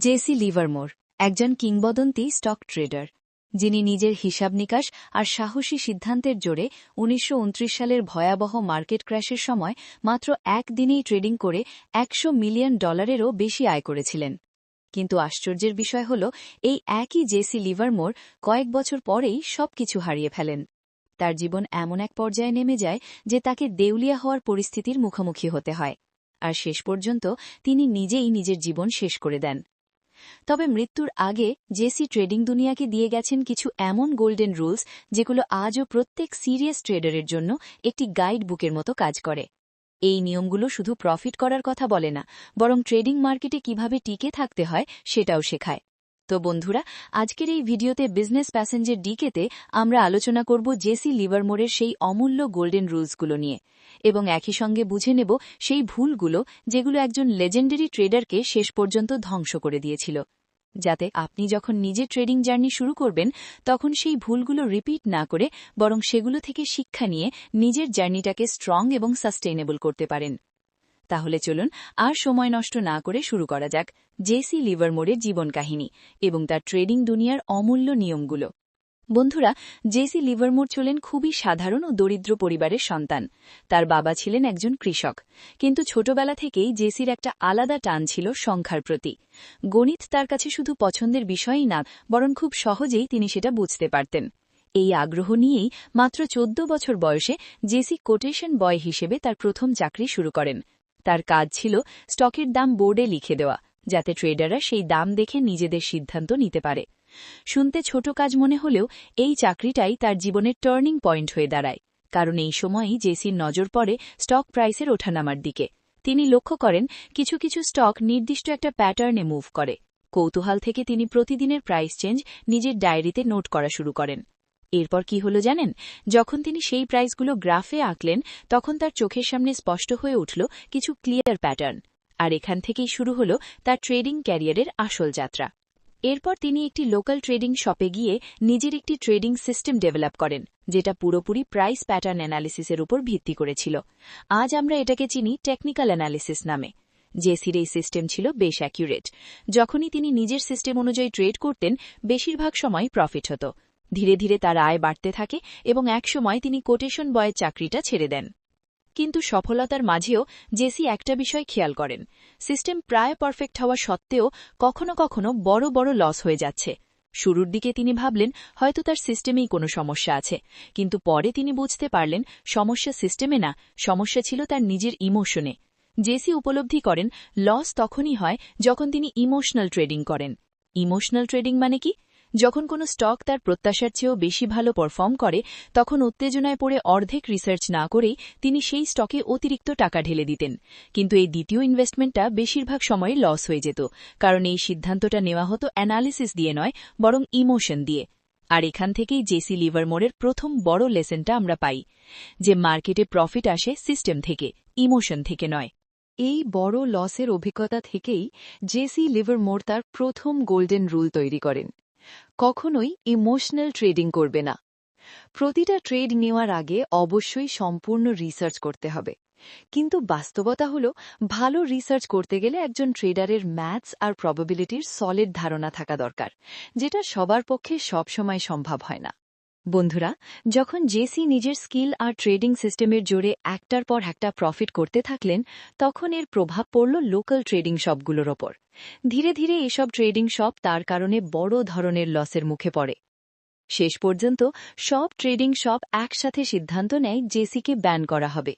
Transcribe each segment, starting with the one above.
Jesse Livermore, একজন কিংবদন্তি stock tedder, যিনি নিজের হিসাব নিকাশ আর সাহসী সিদ্ধান্তের জোরে উনিশশো উনত্রিশ সালের ভয়াবহ মার্কেট ক্র্যাশের সময় মাত্র একদিনেই ট্রেডিং করে একশো মিলিয়ন ডলারেরও বেশি আয় করেছিলেন। কিন্তু আশ্চর্যের বিষয় হল, এই একই জেসি লিভারমোর কয়েক বছর পরেই সবকিছু হারিয়ে ফেলেন। তার জীবন এমন এক পর্যায়ে নেমে যায় যে তাকে দেউলিয়া হওয়ার পরিস্থিতির মুখোমুখি হতে হয়। আর শেষ পর্যন্ত তিনি নিজেই নিজের জীবন শেষ করে দেন। তবে মৃত্যুর আগে জেসি ট্রেডিং দুনিয়াকে দিয়ে গেছেন কিছু এমন গোল্ডেন রুলস, যেগুলো আজও প্রত্যেক সিরিয়াস ট্রেডারের জন্য একটি গাইড বুকের মতো কাজ করে। এই নিয়মগুলো শুধু প্রফিট করার কথা বলে না, বরং ট্রেডিং মার্কেটে কীভাবে টিকে থাকতে হয় সেটাও শেখায়। তো বন্ধুরা, আজকের এই ভিডিওতে বিজনেস প্যাসেঞ্জার ডিকেতে আমরা আলোচনা করব জেসি লিভারমোরের সেই অমূল্য গোল্ডেন রুলসগুলো নিয়ে। এবং একই সঙ্গে বুঝে নেব সেই ভুলগুলো যেগুলো একজন লেজেন্ডারি ট্রেডারকে শেষ পর্যন্ত ধ্বংস করে দিয়েছিল। যাতে আপনি যখন নিজের ট্রেডিং জার্নি শুরু করবেন, তখন সেই ভুলগুলো রিপিট না করে বরং সেগুলো থেকে শিক্ষা নিয়ে নিজের জার্নিটাকে স্ট্রং এবং সাস্টেইনেবল করতে পারেন। তাহলে চলুন আর সময় নষ্ট না করে শুরু করা যাক জেসি লিভারমোরের জীবন কাহিনী এবং তার ট্রেডিং দুনিয়ার অমূল্য নিয়মগুলো। বন্ধুরা জেসি লিভারমোর ছিলেন খুবই সাধারণ ও দরিদ্র পরিবারের সন্তান। তার বাবা ছিলেন একজন কৃষক। কিন্তু ছোটবেলা থেকেই জেসির একটা আলাদা টান ছিল সংখ্যার প্রতি। গণিত তার কাছে শুধু পছন্দের বিষয়ই না, বরং খুব সহজেই তিনি সেটা বুঝতে পারতেন। এই আগ্রহ নিয়েই মাত্র চোদ্দ বছর বয়সে জেসি কোটেশন বয় হিসেবে তার প্রথম চাকরি শুরু করেন। তার কাজ ছিল স্টকের দাম বোর্ডে লিখে দেওয়া, যাতে ট্রেডাররা সেই দাম দেখে নিজেদের সিদ্ধান্ত নিতে পারে। শুনতে ছোট কাজ মনে হলেও এই চাকরিটাই তার জীবনের টার্নিং পয়েন্ট হয়ে দাঁড়ায়, কারণ এই সময়ই জেসির নজর পড়ে স্টক প্রাইসের ওঠানামার দিকে। তিনি লক্ষ্য করেন, কিছু কিছু স্টক নির্দিষ্ট একটা প্যাটার্নে মুভ করে। কৌতূহল থেকে তিনি প্রতিদিনের প্রাইস চেঞ্জ নিজের ডায়েরিতে নোট করা শুরু করেন। এরপর কি হলো জানেন? যখন তিনি সেই প্রাইসগুলো গ্রাফে আঁকলেন, তখন তার চোখের সামনে স্পষ্ট হয়ে উঠল কিছু ক্লিয়ার প্যাটার্ন। আর এখান থেকেই শুরু হল তার ট্রেডিং ক্যারিয়ারের আসল যাত্রা। এরপর তিনি একটি লোকাল ট্রেডিং শপে গিয়ে নিজের একটি ট্রেডিং সিস্টেম ডেভেলপ করেন, যেটা পুরোপুরি প্রাইস প্যাটার্ন অ্যানালিসিসের উপর ভিত্তি করেছিল। আজ আমরা এটাকে চিনি টেকনিক্যাল অ্যানালিসিস নামে। জেসির এই সিস্টেম ছিল বেশ অ্যাকিউরেট। যখনই তিনি নিজের সিস্টেম অনুযায়ী ট্রেড করতেন, বেশিরভাগ সময় প্রফিট হতো। ধীরে ধীরে তার আয় বাড়তে থাকে এবং একসময় তিনি কোটেশন বয়ের চাকরিটা ছেড়ে দেন। কিন্তু সফলতার মাঝেও জেসি একটা বিষয় খেয়াল করেন। সিস্টেম প্রায় পারফেক্ট হওয়া সত্ত্বেও কখনো কখনো বড় বড় লস হয়ে যাচ্ছে। শুরুর দিকে তিনি ভাবলেন, হয়তো তার সিস্টেমেই কোনো সমস্যা আছে। কিন্তু পরে তিনি বুঝতে পারলেন, সমস্যা সিস্টেমে না, সমস্যা ছিল তার নিজের ইমোশনে। জেসি উপলব্ধি করেন, লস তখনই হয় যখন তিনি ইমোশনাল ট্রেডিং করেন। ইমোশনাল ট্রেডিং মানে কি? যখন কোনো স্টক তার প্রত্যাশার চেয়েও বেশি ভালো পারফর্ম করে, তখন উত্তেজনায় পড়ে অর্ধেক রিসার্চ না করেই তিনি সেই স্টকে অতিরিক্ত টাকা ঢেলে দিতেন। কিন্তু এই দ্বিতীয় ইনভেস্টমেন্টটা বেশিরভাগ সময় লস হয়ে যেত, কারণ এই সিদ্ধান্তটা নেওয়া হতো অ্যানালিসিস দিয়ে নয়, বরং ইমোশন দিয়ে। আর এখান থেকেই জেসি লিভারমোরের প্রথম বড় লেসেনটা আমরা পাই, যে মার্কেটে প্রফিট আসে সিস্টেম থেকে ইমোশন থেকে নয়। এই বড় লসের অভিজ্ঞতা থেকেই জেসি লিভারমোর তার প্রথম গোল্ডেন রুল তৈরি করেন। কখনোই ইমোশনাল ট্রেডিং করবে না। প্রতিটা ট্রেড নেওয়ার আগে অবশ্যই সম্পূর্ণ রিসার্চ করতে হবে। কিন্তু বাস্তবতা হল, ভালো রিসার্চ করতে গেলে একজন ট্রেডারের ম্যাথস আর প্রবাবিলিটির সলিড ধারণা থাকা দরকার, যেটা সবার পক্ষে সবসময় সম্ভব হয় না। বন্ধুরা, যখন জেসি নিজের স্কিল আর ট্রেডিং সিস্টেমের জোরে একটার পর একটা প্রফিট করতে থাকলেন, তখন এর প্রভাব পড়ল লোকাল ট্রেডিং শপগুলোর ওপর। ধীরে ধীরে এসব ট্রেডিং শপ তার কারণে বড় ধরনের লসের মুখে পড়ে। শেষ পর্যন্ত সব ট্রেডিং শপ একসাথে সিদ্ধান্ত নেয় জেসিকে ব্যান করা হবে।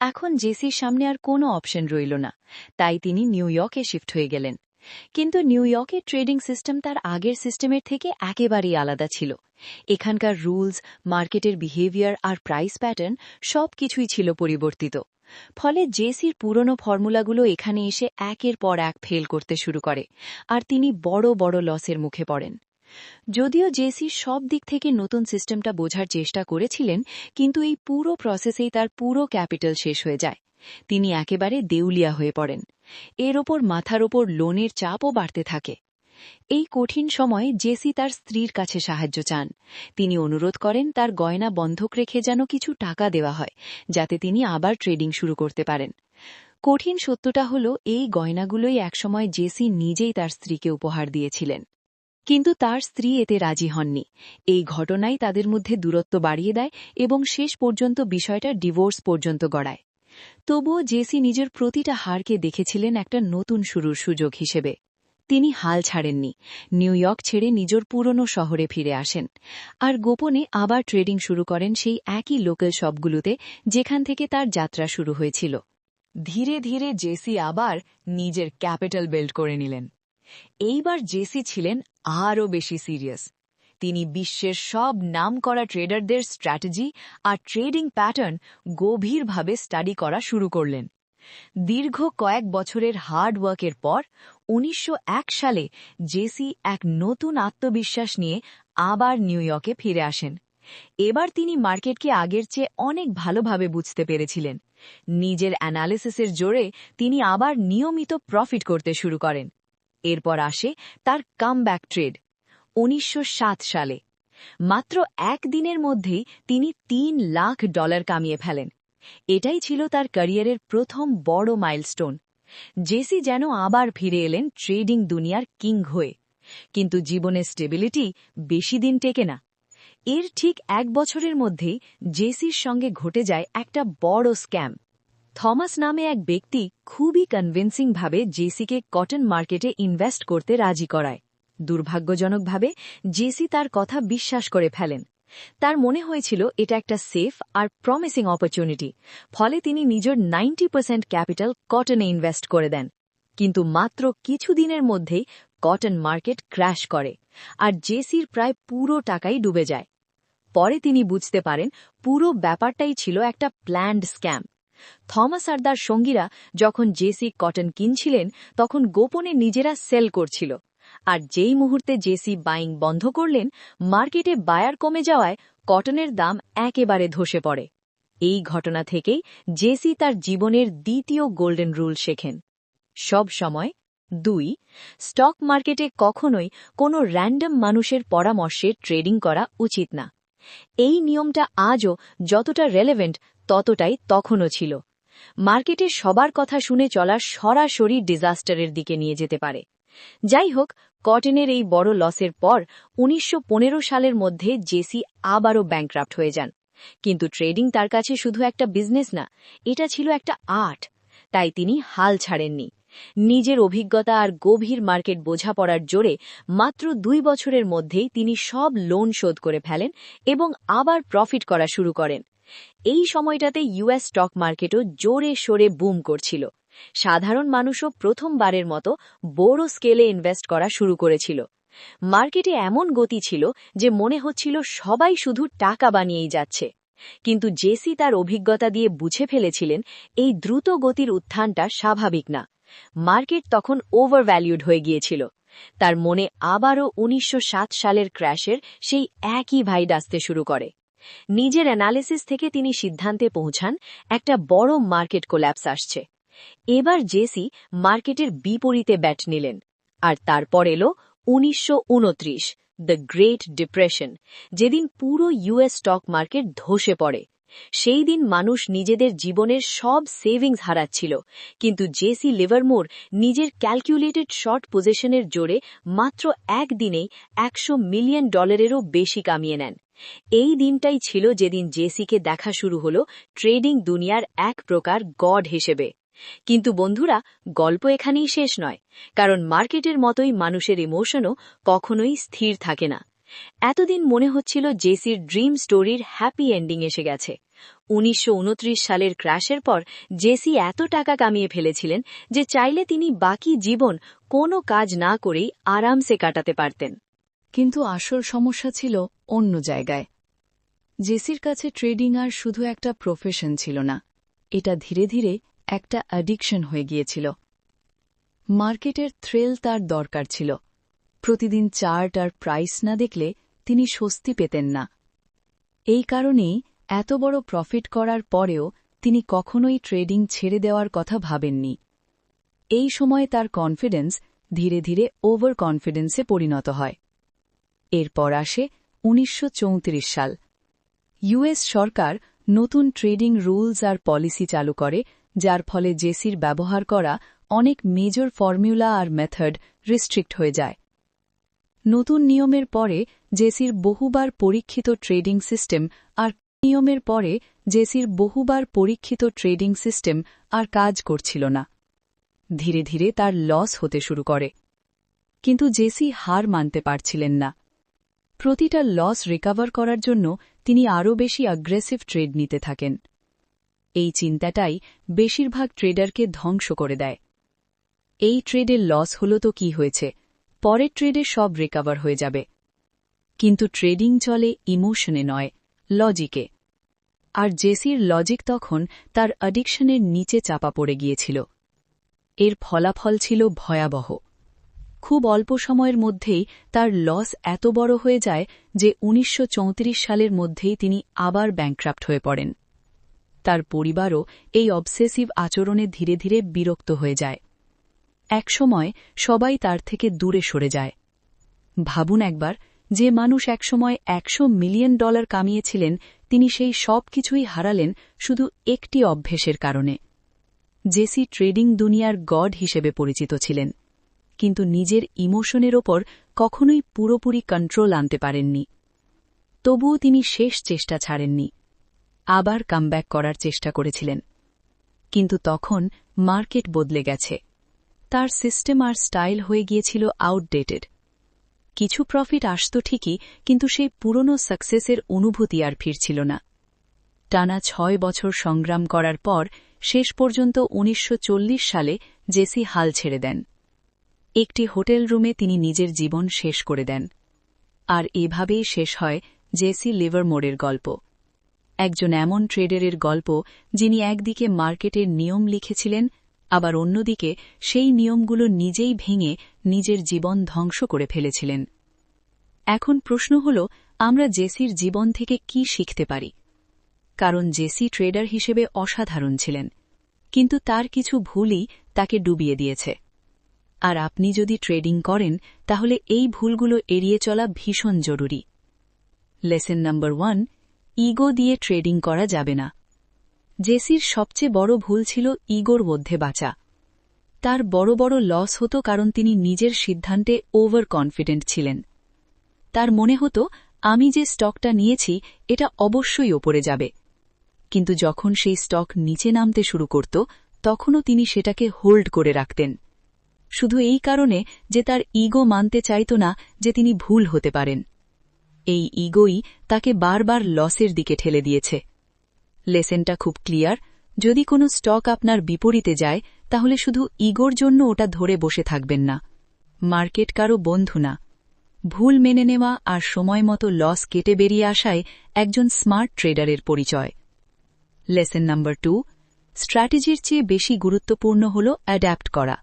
এখন জেসির সামনে আর কোনো অপশন রইল না। তাই তিনি নিউ ইয়র্কে শিফট হয়ে গেলেন। কিন্তু নিউ ইয়র্কের ট্রেডিং সিস্টেম তার আগের সিস্টেমের থেকে একেবারেই আলাদা ছিল। এখানকার রুলস, মার্কেটের বিহেভিয়ার আর প্রাইস প্যাটার্ন সব কিছুই ছিল পরিবর্তিত। ফলে জেসির পুরনো ফর্মুলাগুলো এখানে এসে একের পর এক ফেল করতে শুরু করে, আর তিনি বড় বড় লসের মুখে পড়েন। যদিও জেসি সব দিক থেকে নতুন সিস্টেমটা বোঝার চেষ্টা করেছিলেন, কিন্তু এই পুরো প্রসেসেই তার পুরো ক্যাপিটাল শেষ হয়ে যায়। তিনি একেবারে দেউলিয়া হয়ে পড়েন। এর ওপর মাথার ওপর লোনের চাপও বাড়তে থাকে। এই কঠিন সময়ে জেসি তার স্ত্রীর কাছে সাহায্য চান। তিনি অনুরোধ করেন তার গয়না বন্ধক রেখে যেন কিছু টাকা দেওয়া হয়, যাতে তিনি আবার ট্রেডিং শুরু করতে পারেন। কঠিন সত্যটা হল, এই গয়নাগুলোই একসময় জেসি নিজেই তার স্ত্রীকে উপহার দিয়েছিলেন। কিন্তু তার স্ত্রী এতে রাজি হননি। এই ঘটনাই তাদের মধ্যে দূরত্ব বাড়িয়ে দেয় এবং শেষ পর্যন্ত বিষয়টা ডিভোর্স পর্যন্ত গড়ায়। তবুও জেসি নিজের প্রতিটা হারকে দেখেছিলেন একটা নতুন শুরুর সুযোগ হিসেবে। তিনি হাল ছাড়েননি। নিউ ইয়র্ক ছেড়ে নিজের পুরনো শহরে ফিরে আসেন। আর গোপনে আবার ট্রেডিং শুরু করেন সেই একই লোকাল শপগুলোতে যেখান থেকে তার যাত্রা শুরু হয়েছিল। ধীরে ধীরে জেসি আবার নিজের ক্যাপিটাল বিল্ড করে নিলেন। এইবার জেসি ছিলেন আরও বেশি সিরিয়াস। তিনি বিশ্বের সব নামকরা ট্রেডারদের স্ট্র্যাটেজি আর ট্রেডিং প্যাটার্ন গভীরভাবে স্টাডি করা শুরু করলেন। দীর্ঘ কয়েক বছরের হার্ড ওয়ার্কের পর উনিশশো এক সালে জেসি এক নতুন আত্মবিশ্বাস নিয়ে আবার নিউ ইয়র্কে ফিরে আসেন। এবার তিনি মার্কেটকে আগের চেয়ে অনেক ভালোভাবে বুঝতে পেরেছিলেন। নিজের অ্যানালিসিসের জোরে তিনি আবার নিয়মিত প্রফিট করতে শুরু করেন। এরপর আসে তার কামব্যাক ট্রেড উনিশশো সাত সালে। মাত্র এক দিনের মধ্যেই তিনি তিন লাখ ডলার কামিয়ে ফেলেন। এটাই ছিল তার ক্যারিয়ারের প্রথম বড় মাইলস্টোন জেসি যেন আবার ফিরে এলেন ট্রেডিং দুনিয়ার কিং হয়ে। কিন্তু জীবনের স্টেবিলিটি বেশি দিন টেকে না। এর ঠিক এক বছরের মধ্যেই জেসির সঙ্গে ঘটে যায় একটা বড় স্ক্যাম থমাস নামে এক ব্যক্তি খুবই কনভিন্সিংভাবে জেসিকে কটন মার্কেটে ইনভেস্ট করতে রাজি করায়। দুর্ভাগ্যজনকভাবে, জেসি তার কথা বিশ্বাস করে ফেলেন। তার মনে হয়েছিল এটা একটা সেফ আর প্রমিসিং অপরচুনিটি ফলে তিনি নিজের নাইনটি পার্সেন্ট ক্যাপিটাল কটনে ইনভেস্ট করে দেন। কিন্তু মাত্র কিছু দিনের মধ্যেই কটন মার্কেট ক্র্যাশ করে, আর জেসির প্রায় পুরো টাকাই ডুবে যায়। পরে তিনি বুঝতে পারেন পুরো ব্যাপারটাই ছিল একটা প্ল্যান্ড স্ক্যাম থমাস আর তার সঙ্গীরা যখন জেসি কটন কিনছিলেন, তখন গোপনে নিজেরা সেল করছিল। আর যেই মুহূর্তে জেসি বাইং বন্ধ করলেন, মার্কেটে বায়ার কমে যাওয়ায় কটনের দাম একেবারে ধসে পড়ে। এই ঘটনা থেকেই জেসি তার জীবনের দ্বিতীয় গোল্ডেন রুল শেখেন। সব সময়। দুই, স্টক মার্কেটে কখনোই কোনো র্যান্ডম মানুষের পরামর্শে ট্রেডিং করা উচিত না। এই নিয়মটা আজও যতটা রেলেভেন্ট ততটাই তখনও ছিল। মার্কেটে সবার কথা শুনে চলা সরাসরি ডিজাস্টারের দিকে নিয়ে যেতে পারে। যাই হোক, কটনের এই বড় লসের পর উনিশশো পনেরো সালের মধ্যে জেসি আবারও ব্যাংক্রাফ্ট হয়ে যান। কিন্তু ট্রেডিং তার কাছে শুধু একটা বিজনেস না, এটা ছিল একটা আর্ট তাই তিনি হাল ছাড়েননি। নিজের অভিজ্ঞতা আর গভীর মার্কেট বোঝাপড়ার জোরে মাত্র দুই বছরের মধ্যেই তিনি সব লোন শোধ করে ফেলেন এবং আবার প্রফিট করা শুরু করেন। এই সময়টাতে ইউএস স্টক মার্কেটও জোরে সোরে বুম করছিল। সাধারণ মানুষও প্রথমবারের মতো বড় স্কেলে ইনভেস্ট করা শুরু করেছিল। মার্কেটে এমন গতি ছিল যে মনে হচ্ছিল সবাই শুধু টাকা বানিয়েই যাচ্ছে। কিন্তু জেসি তার অভিজ্ঞতা দিয়ে বুঝে ফেলেছিলেন, এই দ্রুত গতির উত্থানটা স্বাভাবিক না। মার্কেট তখন ওভারভ্যালিউড হয়ে গিয়েছিল। তার মনে আবারও উনিশশো সাত সালের ক্র্যাশের সেই একই ভাইড আসতে শুরু করে। নিজের অ্যানালিসিস থেকে তিনি সিদ্ধান্তে পৌঁছান, একটা বড় মার্কেট কোল্যাপস আসছে। এবার জেসি মার্কেটের বিপরীতে ব্যাট নিলেন। আর তারপর এলো উনিশশো উনত্রিশ দ্য গ্রেট ডিপ্রেশন যেদিন পুরো ইউএস স্টক মার্কেট ধসে পড়ে। সেই দিন মানুষ নিজেদের জীবনের সব সেভিংস হারাচ্ছিল। কিন্তু জেসি লিভারমোর নিজের ক্যালকুলেটেড শর্ট পজিশনের জোরে মাত্র একদিনেই একশো মিলিয়ন ডলারেরও বেশি কামিয়ে নেন। এই দিনটাই ছিল যেদিন জেসিকে দেখা শুরু হল ট্রেডিং দুনিয়ার এক প্রকার গড হিসেবে। কিন্তু বন্ধুরা, গল্প এখানেই শেষ নয়, কারণ মার্কেটের মতোই মানুষের ইমোশনও কখনোই স্থির থাকে না। এতদিন মনে হচ্ছিল জেসির ড্রিম স্টোরির হ্যাপি এন্ডিং এসে গেছে। উনিশশো উনত্রিশ সালের ক্র্যাশের পর জেসি এত টাকা কামিয়ে ফেলেছিলেন যে চাইলে তিনি বাকি জীবন কোনো কাজ না করেই আরামসে কাটাতে পারতেন। কিন্তু আসল সমস্যা ছিল অন্য জায়গায়। জেসির কাছে ট্রেডিং আর শুধু একটা প্রফেশন ছিল না, এটা ধীরে ধীরে একটা অ্যাডিকশন হয়ে গিয়েছিল। মার্কেটের থ্রেল তার দরকার ছিল। প্রতিদিন চার্ট আর প্রাইস না দেখলে তিনি স্বস্তি পেতেন না। এই কারণেই এত বড় প্রফিট করার পরেও তিনি কখনোই ট্রেডিং ছেড়ে দেওয়ার কথা ভাবেননি। এই সময়ে তার কনফিডেন্স ধীরে ধীরে ওভার কনফিডেন্সে পরিণত হয়। এরপর আসে উনিশশো চৌত্রিশ সাল। ইউএস সরকার নতুন ট্রেডিং রুলস আর পলিসি চালু করে, যার ফলে জেসির ব্যবহার করা অনেক মেজর ফর্মুলা আর মেথড রিস্ট্রিক্ট হয়ে যায়। নতুন নিয়মের পরে জেসির বহুবার পরীক্ষিত ট্রেডিং সিস্টেম আর নিয়মের পরে জেসির বহুবার পরীক্ষিত ট্রেডিং সিস্টেম আর কাজ করছিল না। ধীরে ধীরে তার লস হতে শুরু করে। কিন্তু জেসি হার মানতে পারছিলেন না। প্রতিটা লস রিকাভার করার জন্য তিনি আরও বেশি অ্যাগ্রেসিভ ট্রেড নিতে থাকেন। এই চিন্তাটাই বেশিরভাগ ট্রেডারকে ধ্বংস করে দেয়। এই ট্রেডের লস হল তো কি হয়েছে? পরের ট্রেডে সব রিকাভার হয়ে যাবে। কিন্তু ট্রেডিং চলে ইমোশনে নয়, লজিকে। আর জেসির লজিক তখন তার অ্যাডিকশনের নিচে চাপা পড়ে গিয়েছিল। এর ফলাফল ছিল ভয়াবহ। খুব অল্প সময়ের মধ্যেই তার লস এত বড় হয়ে যায় যে উনিশশো চৌত্রিশ সালের মধ্যেই তিনি আবার ব্যাংক্রাফ্ট হয়ে পড়েন। তার পরিবারও এই অবসেসিভ আচরণে ধীরে ধীরে বিরক্ত হয়ে যায়। একসময় সবাই তার থেকে দূরে সরে যায়। ভাবুন একবার, যে মানুষ একসময় একশো মিলিয়ন ডলার কামিয়েছিলেন, তিনি সেই সব কিছুই হারালেন শুধু একটি অভ্যেসের কারণে। জেসি ট্রেডিং দুনিয়ার গড হিসেবে পরিচিত ছিলেন, কিন্তু নিজের ইমোশনের ওপর কখনোই পুরোপুরি কন্ট্রোল আনতে পারেননি। তবুও তিনি শেষ চেষ্টা ছাড়েননি, আবার কামব্যাক করার চেষ্টা করেছিলেন। কিন্তু তখন মার্কেট বদলে গেছে। তার সিস্টেম আর স্টাইল হয়ে গিয়েছিল আউটডেটেড কিছু প্রফিট আসত ঠিকই, কিন্তু সেই পুরনো সাকসেসের অনুভূতি আর ফিরছিল না। টানা ছয় বছর সংগ্রাম করার পর, শেষ পর্যন্ত উনিশশো চল্লিশ সালে জেসি হাল ছেড়ে দেন। একটি হোটেল রুমে তিনি নিজের জীবন শেষ করে দেন। আর এভাবেই শেষ হয় জেসি লিভারমোরের গল্প। একজন এমন ট্রেডারের গল্প, যিনি একদিকে মার্কেটের নিয়ম লিখেছিলেন আবার অন্যদিকে, সেই নিয়মগুলো নিজেই ভেঙে নিজের জীবন ধ্বংস করে ফেলেছিলেন। এখন প্রশ্ন হল, আমরা জেসির জীবন থেকে কি শিখতে পারি? কারণ জেসি ট্রেডার হিসেবে অসাধারণ ছিলেন, কিন্তু তার কিছু ভুলই তাকে ডুবিয়ে দিয়েছে। আর আপনি যদি ট্রেডিং করেন, তাহলে এই ভুলগুলো এড়িয়ে চলা ভীষণ জরুরি। লেসেন নম্বর ওয়ান, ইগো দিয়ে ট্রেডিং করা যাবে না। জেসির সবচেয়ে বড় ভুল ছিল ইগোর মধ্যে বাঁচা। তার বড় বড় লস হতো কারণ তিনি নিজের সিদ্ধান্তে ওভার কনফিডেন্ট ছিলেন। তার মনে হতো, আমি যে স্টকটা নিয়েছি, এটা অবশ্যই ওপরে যাবে। কিন্তু যখন সেই স্টক নিচে নামতে শুরু করত, তখনও তিনি সেটাকে হোল্ড করে রাখতেন। শুধু এই কারণে যে তার ইগো মানতে চাইত না যে তিনি ভুল হতে পারেন। এই ইগোই তাকে বারবার লসের দিকে ঠেলে দিয়েছে। লেসেনটা খুব ক্লিয়ার। যদি কোনো স্টক আপনার বিপরীতে যায়, তাহলে শুধু ইগোর জন্য ওটা ধরে বসে থাকবেন না। মার্কেট কারও বন্ধু না। ভুল মেনে নেওয়া আর সময় মতো লস কেটে বেরিয়ে আসায় একজন স্মার্ট ট্রেডারের পরিচয়। লেসেন নাম্বার টু, স্ট্র্যাটেজির চেয়ে বেশি গুরুত্বপূর্ণ হল অ্যাডাপ্ট করা।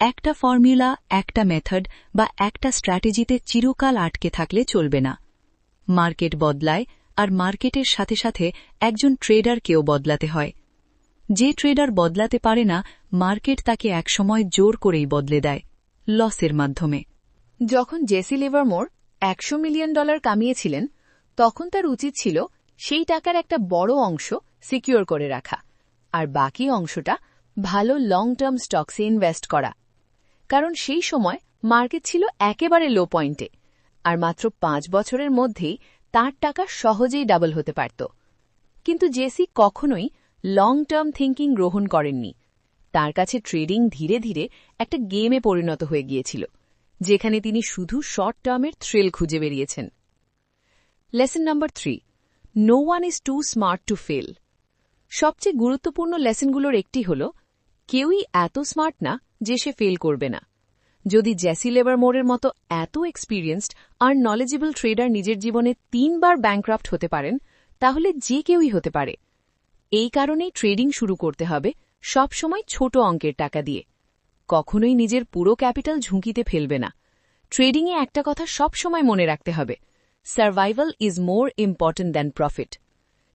একটা ফর্মুলা, একটা মেথড বা একটা স্ট্র্যাটেজিতে চিরকাল আটকে থাকলে চলবে না। মার্কেট বদলায় আর মার্কেটের সাথে সাথে একজন ট্রেডারকেও বদলাতে হয়। যে ট্রেডার বদলাতে পারে না, মার্কেট তাকে একসময় জোর করেই বদলে দেয়, লসের মাধ্যমে। যখন জেসি লিভারমোর একশো মিলিয়ন ডলার কামিয়েছিলেন, তখন তার উচিত ছিল সেই টাকার একটা বড় অংশ সিকিউর করে রাখা, আর বাকি অংশটা ভালো লং টার্ম স্টকসে ইনভেস্ট করা। কারণ সেই সময় মার্কেট ছিল একেবারে লো পয়েন্টে, আর মাত্র পাঁচ বছরের মধ্যেই তার টাকা সহজেই ডাবল হতে পারত। কিন্তু জেসি কখনোই লং টার্ম থিঙ্কিং গ্রহণ করেননি। তার কাছে ট্রেডিং ধীরে ধীরে একটা গেমে পরিণত হয়ে গিয়েছিল, যেখানে তিনি শুধু শর্ট টার্মের থ্রিল খুঁজে বেরিয়েছেন। Lesson number three no one is too smart to fail সবচেয়ে গুরুত্বপূর্ণ লেসনগুলোর একটি হল, কেউই এত স্মার্ট না যে সে ফেল করবে না। যদি জ্যাসি লেবার মোড়ের মতো এত এক্সপিরিয়েন্সড আর নলেজেবল ট্রেডার নিজের জীবনে তিনবার ব্যাংক্রাফ্ট হতে পারেন, তাহলে যে কেউই হতে পারে। এই কারণেই ট্রেডিং শুরু করতে হবে সবসময় ছোট অঙ্কের টাকা দিয়ে। কখনোই নিজের পুরো ক্যাপিটাল ঝুঁকিতে ফেলবে না। ট্রেডিংয়ে একটা কথা সবসময় মনে রাখতে হবে survival is more important than profit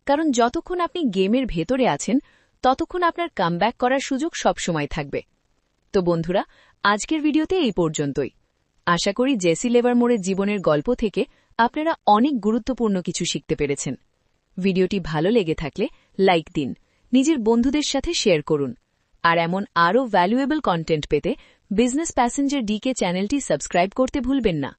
কারণ যতক্ষণ আপনি গেমের ভেতরে আছেন, ততক্ষণ আপনার কামব্যাক করার সুযোগ সবসময় থাকবে। তো বন্ধুরা, আজকের ভিডিওতে এই পর্যন্তই। আশা করি জেসি লেবার মোড়ের জীবনের গল্প থেকে আপনারা অনেক গুরুত্বপূর্ণ কিছু শিখতে পেরেছেন। ভিডিওটি ভালো লেগে থাকলে লাইক দিন, নিজের বন্ধুদের সাথে শেয়ার করুন, আর এমন আরও ভ্যালুয়েবল কন্টেন্ট পেতে বিজনেস প্যাসেঞ্জার ডিকে চ্যানেলটি সাবস্ক্রাইব করতে ভুলবেন না।